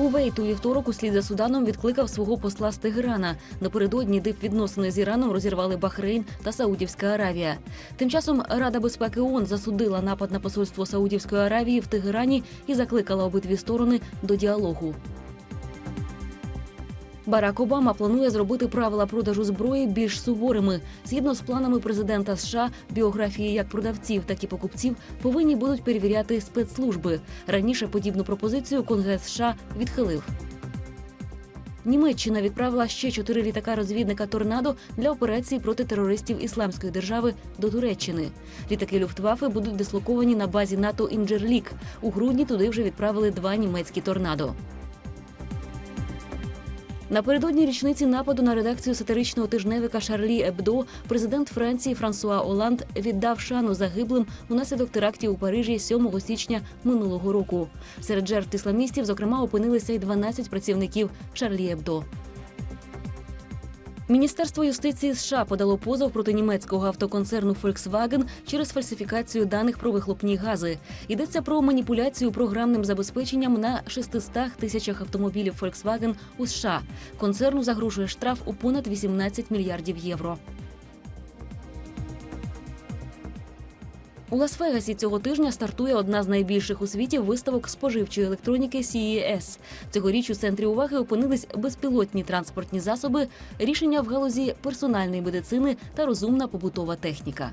Кувейт у вівторок услід за Суданом відкликав свого посла з Тегерана. Напередодні дипвідносини з Іраном розірвали Бахрейн та Саудівська Аравія. Тим часом Рада безпеки ООН засудила напад на посольство Саудівської Аравії в Тегерані і закликала обидві сторони до діалогу. Барак Обама планує зробити правила продажу зброї більш суворими. Згідно з планами президента США, біографії як продавців, так і покупців повинні будуть перевіряти спецслужби. Раніше подібну пропозицію Конгрес США відхилив. Німеччина відправила ще чотири літака розвідника торнадо для операції проти терористів ісламської держави до Туреччини. Літаки Люфтваффе будуть дислоковані на базі НАТО Інджерлік. У грудні туди вже відправили два німецькі торнадо. Напередодні річниці нападу на редакцію сатиричного тижневика Шарлі Ебдо президент Франції Франсуа Оланд віддав шану загиблим унаслідок терактів у Парижі 7 січня минулого року. Серед жертв ісламістів, зокрема, опинилися й 12 працівників Шарлі Ебдо. Міністерство юстиції США подало позов проти німецького автоконцерну Volkswagen через фальсифікацію даних про вихлопні гази. Йдеться про маніпуляцію програмним забезпеченням на 600 тисячах автомобілів Volkswagen у США. Концерну загрожує штраф у понад 18 мільярдів євро. У Лас-Вегасі цього тижня стартує одна з найбільших у світі виставок споживчої електроніки CES. Цьогоріч у центрі уваги опинились безпілотні транспортні засоби, рішення в галузі персональної медицини та розумна побутова техніка.